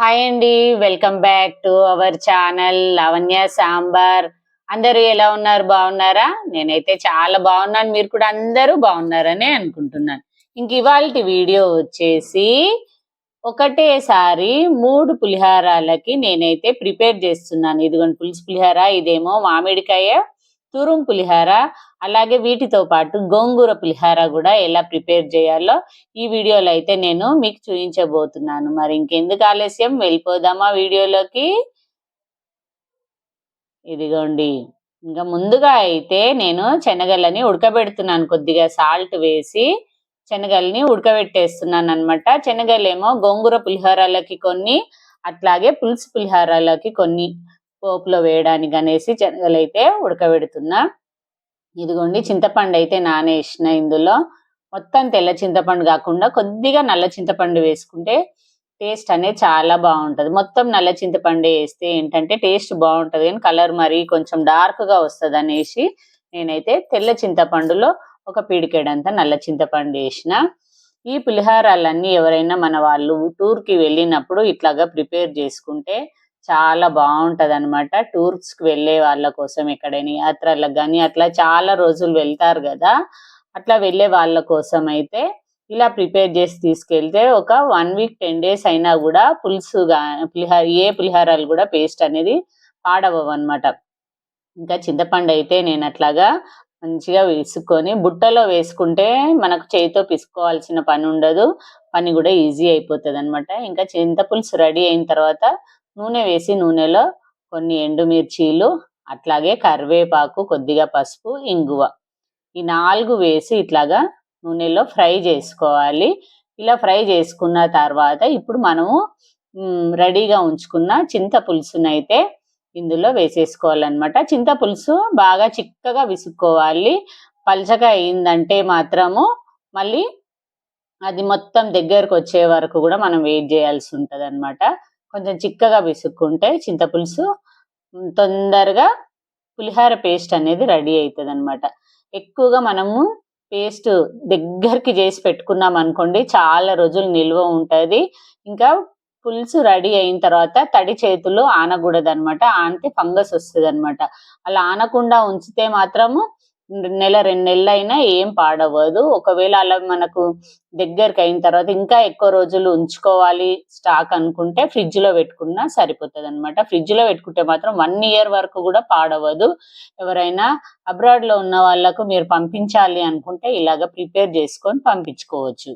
Hi అండి welcome back to our channel Lavanya Sambar. అందరూ ఎలా ఉన్నారు? బాగున్నారా? నేనైతే చాలా బాగున్నాను. మీరు కూడా అందరూ బాగున్నారని అనుకుంటున్నాను. ఇంక ఇవాళ వీడియో వచ్చేసి ఒకటేసారి మూడు పులిహారాలకి నేనైతే ప్రిపేర్ చేస్తున్నాను. ఇదిగోండి పులుసు పులిహార ఇదేమో మామిడికాయ తురుం పులిహార అలాగే వీటితో పాటు గోంగూర పులిహార కూడా ఎలా ప్రిపేర్ చేయాలో ఈ వీడియోలో అయితే నేను మీకు చూపించబోతున్నాను. మరి ఇంకెందుకు ఆలస్యం? వెళ్ళిపోదామా వీడియోలోకి. ఇదిగోండి. ఇంకా ముందుగా అయితే నేను శనగలని ఉడకబెడుతున్నాను. కొద్దిగా సాల్ట్ వేసి శనగల్ని ఉడకబెట్టేస్తున్నాను అనమాట శనగలేమో గోంగూర పులిహోరాలకి కొన్ని అట్లాగే పులుసు పులిహోరాలకి కొన్ని. పోపులో వేయడానికి అనేసి శనగలు అయితే ఉడకబెడుతున్నా. ఇదిగోండి చింతపండు అయితే నానేసిన ఇందులో. మొత్తం తెల్ల చింతపండు కాకుండా కొద్దిగా నల్ల చింతపండు వేసుకుంటే టేస్ట్ అనేది చాలా బాగుంటుంది. మొత్తం నల్ల చింతపండు వేస్తే ఏంటంటే టేస్ట్ బాగుంటుంది కానీ కలర్ మరి కొంచెం డార్క్గా వస్తుంది అనేసి నేనైతే తెల్ల చింతపండులో ఒక పిడికెడంతా నల్ల చింతపండు వేసిన. ఈ పులిహారాలన్నీ ఎవరైనా మన వాళ్ళు టూర్కి వెళ్ళినప్పుడు ఇట్లాగా ప్రిపేర్ చేసుకుంటే చాలా బాగుంటది అనమాట టూర్స్కి వెళ్ళే వాళ్ళ కోసం ఎక్కడైనా యాత్రలకు కానీ అట్లా చాలా రోజులు వెళ్తారు కదా. అట్లా వెళ్ళే వాళ్ళ కోసం అయితే ఇలా ప్రిపేర్ చేసి తీసుకెళ్తే ఒక వన్ వీక్ టెన్ డేస్ అయినా కూడా పులుసు పులిహార ఏ పులిహారాలు కూడా పేస్ట్ అనేది పాడవవు అనమాట ఇంకా చింతపండు అయితే నేను అట్లాగా మంచిగా వేసుకొని బుట్టలో వేసుకుంటే మనకు చేతితో పిసుకోవాల్సిన పని ఉండదు. పని కూడా ఈజీ అయిపోతుంది అనమాట ఇంకా చింతపులుసు రెడీ అయిన తర్వాత నూనె వేసి నూనెలో కొన్ని ఎండుమిర్చీలు అట్లాగే కరివేపాకు కొద్దిగా పసుపు ఇంగువ. ఈ నాలుగు వేసి ఇట్లాగా నూనెలో ఫ్రై చేసుకోవాలి. ఇలా ఫ్రై చేసుకున్న తర్వాత ఇప్పుడు మనము రెడీగా ఉంచుకున్న చింత పులుసునైతే ఇందులో వేసేసుకోవాలన్నమాట. చింత పులుసు బాగా చిక్కగా విసుక్కోవాలి. పలచగా అయిందంటే మాత్రము మళ్ళీ అది మొత్తం దగ్గరకు వచ్చే వరకు కూడా మనం వెయిట్ చేయాల్సి ఉంటుంది అనమాట కొంచెం చిక్కగా విసుక్కుంటే చింతపులుసు తొందరగా పులిహార పేస్ట్ అనేది రెడీ అవుతుంది అనమాట ఎక్కువగా మనము పేస్ట్ దగ్గరికి చేసి పెట్టుకున్నాం అనుకోండి చాలా రోజులు నిల్వ ఉంటుంది. ఇంకా పులుసు రెడీ అయిన తర్వాత తడి చేతులు ఆనకూడదు అనమాట ఆనితే ఫంగస్ వస్తుంది అనమాట అలా ఆనకుండా ఉంచితే మాత్రము నెల రెండు నెలలు అయినా ఏం పాడవదు ఒకవేళ అలా మనకు దగ్గరికి అయిన తర్వాత ఇంకా ఎక్కువ రోజులు ఉంచుకోవాలి స్టాక్ అనుకుంటే ఫ్రిడ్జ్లో పెట్టుకున్నా సరిపోతుంది అనమాట ఫ్రిడ్జ్లో పెట్టుకుంటే మాత్రం వన్ ఇయర్ వరకు కూడా పాడవదు ఎవరైనా అబ్రాడ్లో ఉన్న వాళ్ళకు మీరు పంపించాలి అనుకుంటే ఇలాగ ప్రిపేర్ చేసుకొని పంపించుకోవచ్చు.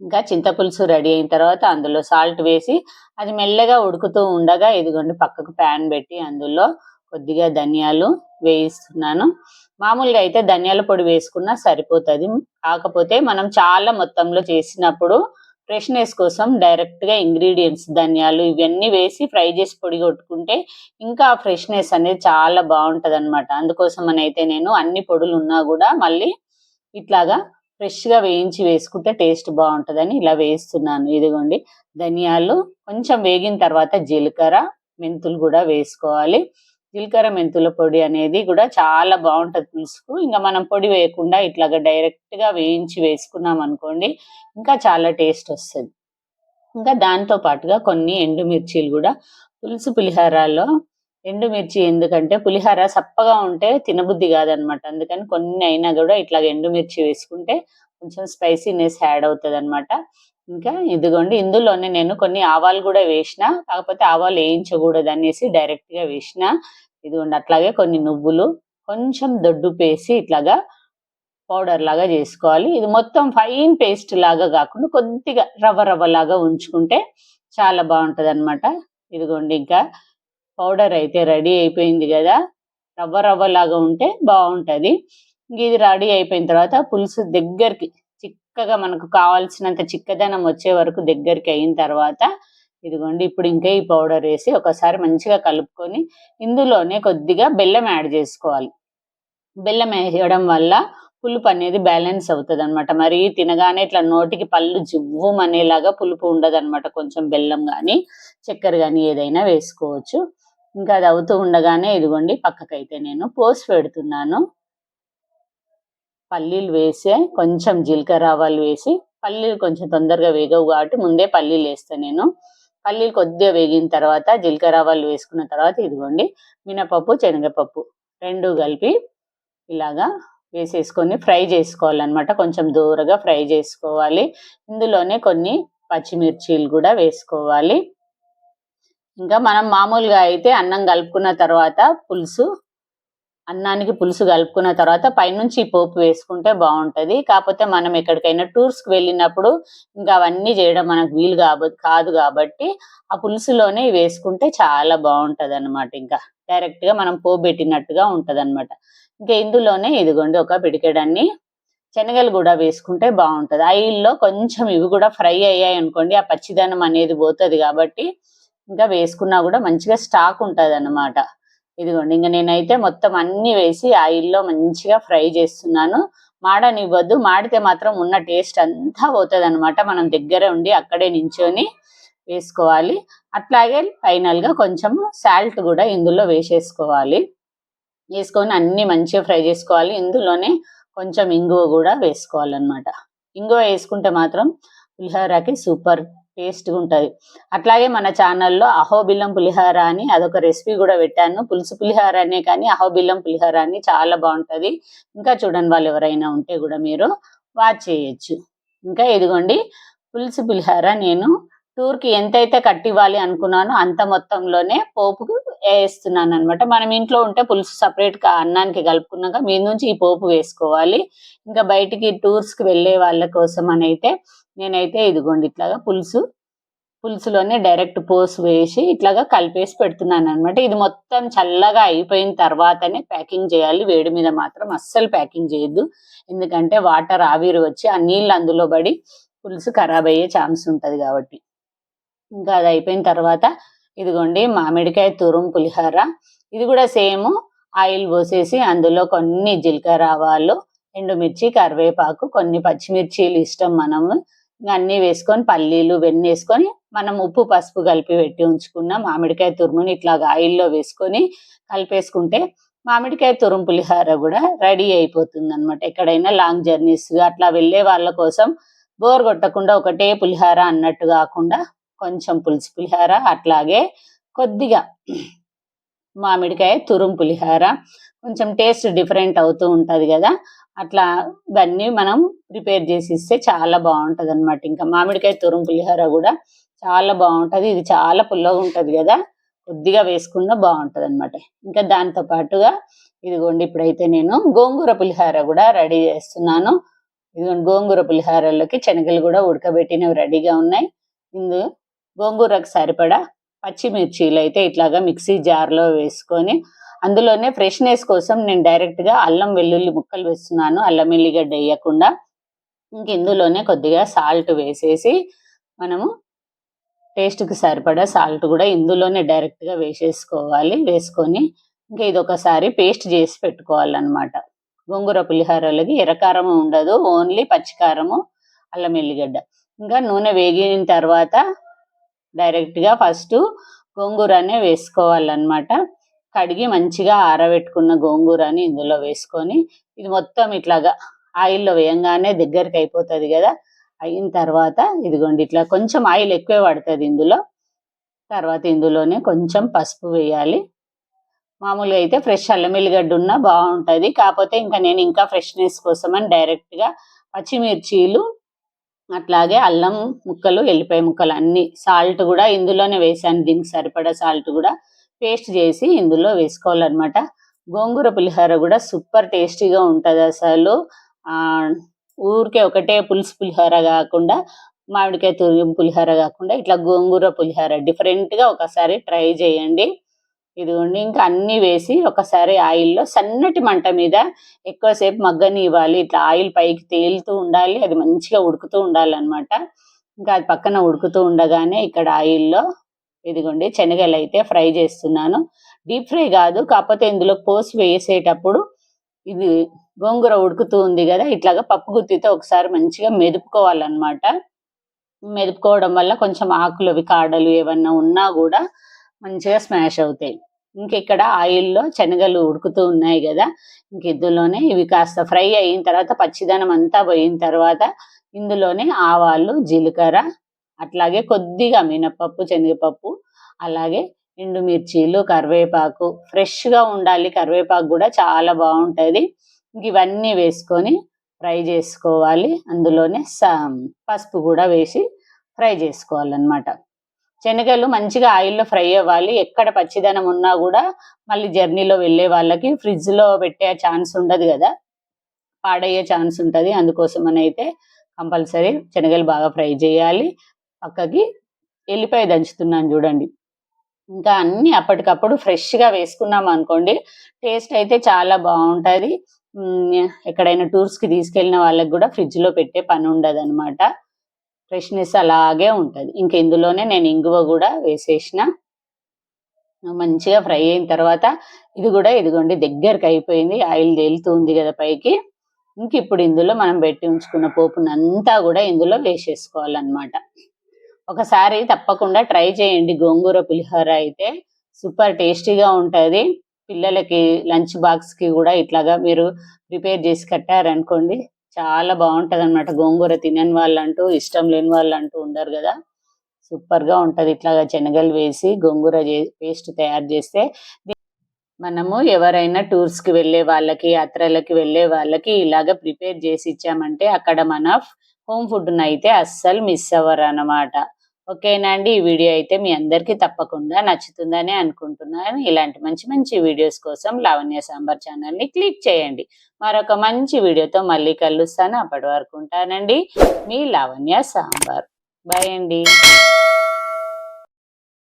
ఇంకా చింతపులుసు రెడీ అయిన తర్వాత అందులో సాల్ట్ వేసి అది మెల్లగా ఉడుకుతూ ఉండగా ఇదిగోండి పక్కకు ప్యాన్ పెట్టి అందులో కొద్దిగా ధనియాలు వేయిస్తున్నాను. మామూలుగా అయితే ధనియాల పొడి వేసుకున్నా సరిపోతుంది. కాకపోతే మనం చాలా మొత్తంలో చేసినప్పుడు ఫ్రెష్నెస్ కోసం డైరెక్ట్గా ఇంగ్రీడియంట్స్ ధనియాలు ఇవన్నీ వేసి ఫ్రై చేసి పొడి కొట్టుకుంటే ఇంకా ఫ్రెష్నెస్ అనేది చాలా బాగుంటుంది అనమాట అందుకోసం అయితే నేను అన్ని పొడులు ఉన్నా కూడా మళ్ళీ ఇట్లాగా ఫ్రెష్గా వేయించి వేసుకుంటే టేస్ట్ బాగుంటుందని ఇలా వేస్తున్నాను. ఇదిగోండి ధనియాలు కొంచెం వేగిన తర్వాత జీలకర్ర మెంతులు కూడా వేసుకోవాలి. జీలకర్ర మెంతుల పొడి అనేది కూడా చాలా బాగుంటుంది పులుసుకు. ఇంకా మనం పొడి వేయకుండా ఇట్లాగా డైరెక్ట్గా వేయించి వేసుకున్నాం అనుకోండి ఇంకా చాలా టేస్ట్ వస్తుంది. ఇంకా దాంతో పాటుగా కొన్ని ఎండుమిర్చీలు కూడా పులుసు పులిహారాల్లో. ఎండుమిర్చి ఎందుకంటే పులిహార సప్పగా ఉంటే తినబుద్ధి కాదనమాట. అందుకని కొన్ని అయినా కూడా ఇట్లా ఎండుమిర్చి వేసుకుంటే కొంచెం స్పైసీనెస్ యాడ్ అవుతుంది అనమాట ఇంకా ఇదిగోండి ఇందులోనే నేను కొన్ని ఆవాలు కూడా వేసిన. కాకపోతే ఆవాలు వేయించకూడదు అనేసి డైరెక్ట్గా వేసిన. ఇదిగోండి అట్లాగే కొన్ని నువ్వులు కొంచెం దొడ్డు పేసి ఇట్లాగా పౌడర్ లాగా చేసుకోవాలి. ఇది మొత్తం ఫైన్ పేస్ట్ లాగా కాకుండా కొద్దిగా రవ్వ రవ్వ లాగా ఉంచుకుంటే చాలా బాగుంటుంది అనమాట ఇదిగోండి ఇంకా పౌడర్ అయితే రెడీ అయిపోయింది కదా. రవ్వ రవ్వ లాగా ఉంటే బాగుంటుంది. ఇది రెడీ అయిపోయిన తర్వాత పులుసు దగ్గరికి చక్కగా మనకు కావాల్సినంత చిక్కదనం వచ్చే వరకు దగ్గరికి అయిన తర్వాత ఇదిగోండి ఇప్పుడు ఇంకా ఈ పౌడర్ వేసి ఒకసారి మంచిగా కలుపుకొని ఇందులోనే కొద్దిగా బెల్లం యాడ్ చేసుకోవాలి. బెల్లం వేయడం వల్ల పులుపు అనేది బ్యాలెన్స్ అవుతుంది అనమాట మరి తినగానే ఇట్లా నోటికి పళ్ళు జివ్వు అనేలాగా పులుపు ఉండదు అనమాట కొంచెం బెల్లం కానీ చక్కెర కానీ ఏదైనా వేసుకోవచ్చు. ఇంకా అది అవుతూ ఉండగానే ఇదిగోండి పక్కకైతే నేను పోసి పెడుతున్నాను. పల్లీలు వేసే కొంచెం జీలకర్ర ఆవాలు వేసి పల్లీలు కొంచెం తొందరగా వేగవు కాబట్టి ముందే పల్లీలు వేస్తాను నేను. పల్లీలు కొద్దిగా వేగిన తర్వాత జీలకర్ర ఆవాలు వేసుకున్న తర్వాత ఇదిగోండి మినపప్పు శనగపప్పు రెండు కలిపి ఇలాగా వేసేసుకొని ఫ్రై చేసుకోవాలన్నమాట. కొంచెం దూరగా ఫ్రై చేసుకోవాలి. ఇందులోనే కొన్ని పచ్చిమిర్చీలు కూడా వేసుకోవాలి. ఇంకా మనం మామూలుగా అయితే అన్నం కలుపుకున్న తర్వాత పులుసు అన్నానికి పులుసు కలుపుకున్న తర్వాత పైనుంచి ఈ పోపు వేసుకుంటే బాగుంటది. కాకపోతే మనం ఎక్కడికైనా టూర్స్కి వెళ్ళినప్పుడు ఇంకా అవన్నీ చేయడం మనకు వీలు కాబ కాదు కాబట్టి ఆ పులుసులోనే వేసుకుంటే చాలా బాగుంటది అనమాట ఇంకా. డైరెక్ట్గా మనం పోపు పెట్టినట్టుగా ఉంటుంది అనమాట ఇంకా ఇందులోనే ఇదిగోండి ఒక పిడికెడన్ని శనగలు కూడా వేసుకుంటే బాగుంటది. ఆయిల్లో కొంచెం ఇవి కూడా ఫ్రై అయ్యాయి అనుకోండి ఆ పచ్చిదనం అనేది పోతుంది కాబట్టి ఇంకా వేసుకున్నా కూడా మంచిగా స్టాక్ ఉంటుంది అన్నమాట ఇదిగోండి ఇంకా నేనైతే మొత్తం అన్ని వేసి ఆయిల్లో మంచిగా ఫ్రై చేస్తున్నాను. మాడనివ్వద్దు మాడితే మాత్రం ఉన్న టేస్ట్ అంతా పోతుంది అనమాట మనం దగ్గర ఉండి అక్కడే నించొని వేసుకోవాలి. అట్లాగే ఫైనల్గా కొంచెం సాల్ట్ కూడా ఇందులో వేసేసుకోవాలి. వేసుకొని అన్ని మంచిగా ఫ్రై చేసుకోవాలి. ఇందులోనే కొంచెం ఇంగువ కూడా వేసుకోవాలన్నమాట. ఇంగువ వేసుకుంటే మాత్రం పులిహోరకి సూపర్ టేస్ట్గా ఉంటుంది. అట్లాగే మన ఛానల్లో అహోబిల్లం పులిహోర అని అదొక రెసిపీ కూడా పెట్టాను. పులుసు పులిహోర అనే కానీ అహోబిల్లం పులిహోర అని చాలా బాగుంటుంది. ఇంకా చూడండి వాళ్ళు ఎవరైనా ఉంటే కూడా మీరు వాచ్ చేయొచ్చు. ఇంకా ఇదిగోండి పులుసు పులిహోర నేను టూర్కి ఎంతైతే కట్టివ్వాలి అనుకున్నానో అంత మొత్తంలోనే పోపుకు వేస్తున్నాను అనమాట మనం ఇంట్లో ఉంటే పులుసు సపరేట్గా అన్నానికి కలుపుకున్నాక మీ నుంచి ఈ పోపు వేసుకోవాలి. ఇంకా బయటికి టూర్స్కి వెళ్ళే వాళ్ళ కోసం అని అయితే నేనైతే ఇదిగోండి ఇట్లాగా పులుసు పులుసులోనే డైరెక్ట్ పోసు వేసి ఇట్లాగా కలిపేసి పెడుతున్నాను అనమాట ఇది మొత్తం చల్లగా అయిపోయిన తర్వాతనే ప్యాకింగ్ చేయాలి. వేడి మీద మాత్రం అస్సలు ప్యాకింగ్ చేయొద్దు. ఎందుకంటే వాటర్ ఆవిరి వచ్చి ఆ నీళ్ళు అందులో పడి పులుసు ఖరాబ్ అయ్యే ఛాన్స్ ఉంటుంది కాబట్టి. ఇంకా అది అయిపోయిన తర్వాత ఇదిగోండి మామిడికాయ తురుము పులిహోర. ఇది కూడా సేమ్ ఆయిల్ పోసేసి అందులో కొన్ని జీలకర్ర ఆవాలు ఎండుమిర్చి కరివేపాకు కొన్ని పచ్చిమిర్చీలు ఇష్టం మనము అన్నీ వేసుకొని పల్లీలు వెన్న వేసుకొని మనం ఉప్పు పసుపు కలిపి పెట్టి ఉంచుకున్న మామిడికాయ తురుముని ఇట్లాగా ఆయిల్లో వేసుకొని కలిపేసుకుంటే మామిడికాయ తురుము పులిహోర కూడా రెడీ అయిపోతుంది అనమాట ఎక్కడైనా లాంగ్ జర్నీస్ అట్లా వెళ్ళే వాళ్ళ కోసం బోర్ కొట్టకుండా ఒకటే పులిహోర అన్నట్టు కాకుండా కొంచెం పులుసు పులిహోర అట్లాగే కొద్దిగా మామిడికాయ తురుము పులిహోర. కొంచెం టేస్ట్ డిఫరెంట్ అవుతూ ఉంటుంది కదా. అట్లా ఇవన్నీ మనం ప్రిపేర్ చేసి ఇస్తే చాలా బాగుంటుంది అనమాట ఇంకా మామిడికాయ తురుము పులిహోర కూడా చాలా బాగుంటుంది. ఇది చాలా పుల్లగా ఉంటుంది కదా. కొద్దిగా వేసుకున్నా బాగుంటుంది అనమాట ఇంకా దాంతో పాటుగా ఇదిగోండి ఇప్పుడైతే నేను గోంగూర పులిహోర కూడా రెడీ చేస్తున్నాను. ఇదిగోండి గోంగూర పులిహోరలోకి శనగలు కూడా ఉడకబెట్టినవి రెడీగా ఉన్నాయి. ఇందు గోంగూరకు సరిపడా పచ్చిమిర్చీలు అయితే ఇట్లాగా మిక్సీ జార్లో వేసుకొని అందులోనే ఫ్రెష్నెస్ కోసం నేను డైరెక్ట్గా అల్లం వెల్లుల్లి ముక్కలు వేస్తున్నాను. అల్లం ఎల్లిగడ్డ వేయకుండా ఇంక ఇందులోనే కొద్దిగా సాల్ట్ వేసేసి మనము టేస్ట్కి సరిపడా సాల్ట్ కూడా ఇందులోనే డైరెక్ట్గా వేసేసుకోవాలి. వేసుకొని ఇంకా ఇది ఒకసారి పేస్ట్ చేసి పెట్టుకోవాలన్నమాట. గోంగూర పులిహారలకి ఎర్రకారము ఉండదు. ఓన్లీ పచ్చికారము అల్లం ఎల్లిగడ్డ. ఇంకా నూనె వేగిన తర్వాత డైరెక్ట్గా ఫస్ట్ గోంగూరనే వేసుకోవాలన్నమాట. కడిగి మంచిగా ఆరబెట్టుకున్న గోంగూరని ఇందులో వేసుకొని ఇది మొత్తం ఇట్లాగా ఆయిల్లో వేయంగానే దగ్గరికి అయిపోతుంది కదా అయిన తర్వాత ఇదిగోండి ఇట్లా కొంచెం ఆయిల్ ఎక్కువే పడుతుంది ఇందులో. తర్వాత ఇందులోనే కొంచెం పసుపు వేయాలి. మామూలుగా అయితే ఫ్రెష్ అల్లం వెల్లిగడ్డ ఉన్నా బాగుంటుంది. కాకపోతే ఇంకా నేను ఇంకా ఫ్రెష్నెస్ కోసం అని పచ్చిమిర్చీలు అట్లాగే అల్లం ముక్కలు ఎల్లిపాయ ముక్కలు అన్ని. సాల్ట్ కూడా ఇందులోనే వేసాను. దీనికి సరిపడా సాల్ట్ కూడా పేస్ట్ చేసి ఇందులో వేసుకోవాలన్నమాట. గోంగూర పులిహోర కూడా సూపర్ టేస్టీగా ఉంటది అసలు. ఆ ఊరికే ఒకటే పులుసు పులిహోర కాకుండా మామిడికాయ తురిం పులిహోర కాకుండా ఇట్లా గోంగూర పులిహోర డిఫరెంట్గా ఒకసారి ట్రై చేయండి. ఇదిగోండి ఇంకా అన్ని వేసి ఒకసారి ఆయిల్లో సన్నటి మంట మీద ఎక్కువసేపు మగ్గని ఇవ్వాలి ఇట్లా ఆయిల్ పైకి తేలుతూ ఉండాలి. అది మంచిగా ఉడుకుతూ ఉండాలన్నమాట. ఇంకా అది పక్కన ఉడుకుతూ ఉండగానే ఇక్కడ ఆయిల్లో ఇదిగోండి శనగలు అయితే ఫ్రై చేస్తున్నాను. డీప్ ఫ్రై కాదు కాకపోతే ఇందులో పోసి వేసేటప్పుడు ఇది గోంగూర ఉడుకుతూ ఉంది కదా ఇట్లాగా పప్పు గుత్తితో ఒకసారి మంచిగా మెదుపుకోవాలన్నమాట. మెదుపుకోవడం వల్ల కొంచెం ఆకులు అవి కాడలు ఏమన్నా ఉన్నా కూడా మంచిగా స్మాష్ అవుతాయి. ఇంక ఇక్కడ ఆయిల్లో శనగలు ఉడుకుతూ ఉన్నాయి కదా ఇంక ఇందులోనే ఇవి కాస్త ఫ్రై అయిన తర్వాత పచ్చిదనం అంతా పోయిన తర్వాత ఇందులోనే ఆవాలు జీలకర్ర అట్లాగే కొద్దిగా మినపప్పు శనగపప్పు అలాగే ఎండుమిర్చీలు కరివేపాకు. ఫ్రెష్గా ఉండాలి కరివేపాకు కూడా చాలా బాగుంటుంది. ఇంక ఇవన్నీ వేసుకొని ఫ్రై చేసుకోవాలి. అందులోనే సా పసుపు కూడా వేసి ఫ్రై చేసుకోవాలన్నమాట. శనగలు మంచిగా ఆయిల్లో ఫ్రై అవ్వాలి. ఎక్కడ పచ్చిదనం ఉన్నా కూడా మళ్ళీ జర్నీలో వెళ్ళే వాళ్ళకి ఫ్రిడ్జ్లో పెట్టే ఛాన్స్ ఉండదు కదా. పాడయ్యే ఛాన్స్ ఉంటుంది. అందుకోసం అని అయితే కంపల్సరీ శనగలు బాగా ఫ్రై చేయాలి. పక్కకి ఎల్లిపాయ దంచుతున్నాను చూడండి. ఇంకా అన్ని అప్పటికప్పుడు ఫ్రెష్గా వేసుకున్నాం అనుకోండి టేస్ట్ అయితే చాలా బాగుంటుంది. ఎక్కడైనా టూర్స్కి తీసుకెళ్ళిన వాళ్ళకి కూడా ఫ్రిడ్జ్లో పెట్టే పని ఉండదు అనమాట ఫ్రెష్నెస్ అలాగే ఉంటుంది. ఇంక ఇందులోనే నేను ఇంగువ కూడా వేసేసిన. మంచిగా ఫ్రై అయిన తర్వాత ఇది కూడా ఇదిగోండి దగ్గరకు అయిపోయింది. ఆయిల్ తేలుతుంది కదా పైకి. ఇంక ఇప్పుడు ఇందులో మనం పెట్టి ఉంచుకున్న పోపునంతా కూడా ఇందులో వేసేసుకోవాలన్నమాట. ఒకసారి తప్పకుండా ట్రై చేయండి. గోంగూర పులిహోర అయితే సూపర్ టేస్టీగా ఉంటుంది. పిల్లలకి లంచ్ బాక్స్కి కూడా ఇట్లాగా మీరు ప్రిపేర్ చేసి కట్టారనుకోండి చాలా బాగుంటది అనమాట గోంగూర తినని వాళ్ళంటూ ఇష్టం లేని వాళ్ళు అంటూ ఉండరు కదా. సూపర్గా ఉంటది ఇట్లాగా శనగలు వేసి గోంగూర పేస్ట్ తయారు చేస్తే. మనము ఎవరైనా టూర్స్కి వెళ్ళే వాళ్ళకి యాత్రలకి వెళ్ళే వాళ్ళకి ఇలాగ ప్రిపేర్ చేసి ఇచ్చామంటే అక్కడ మన హోమ్ ఫుడ్ అయితే అస్సలు మిస్ అవ్వరు అన్నమాట ఓకేనా అండి? ఈ వీడియో అయితే మీ అందరికీ తప్పకుండా నచ్చుతుందని అనుకుంటున్నాను. ఇలాంటి మంచి మంచి వీడియోస్ కోసం లావణ్య సాంబార్ ఛానల్ని క్లిక్ చేయండి. మరొక మంచి వీడియోతో మళ్ళీ కలుస్తాను. అప్పటి వరకు ఉంటానండి. మీ లావణ్య సాంబార్. బాయ్ అండి.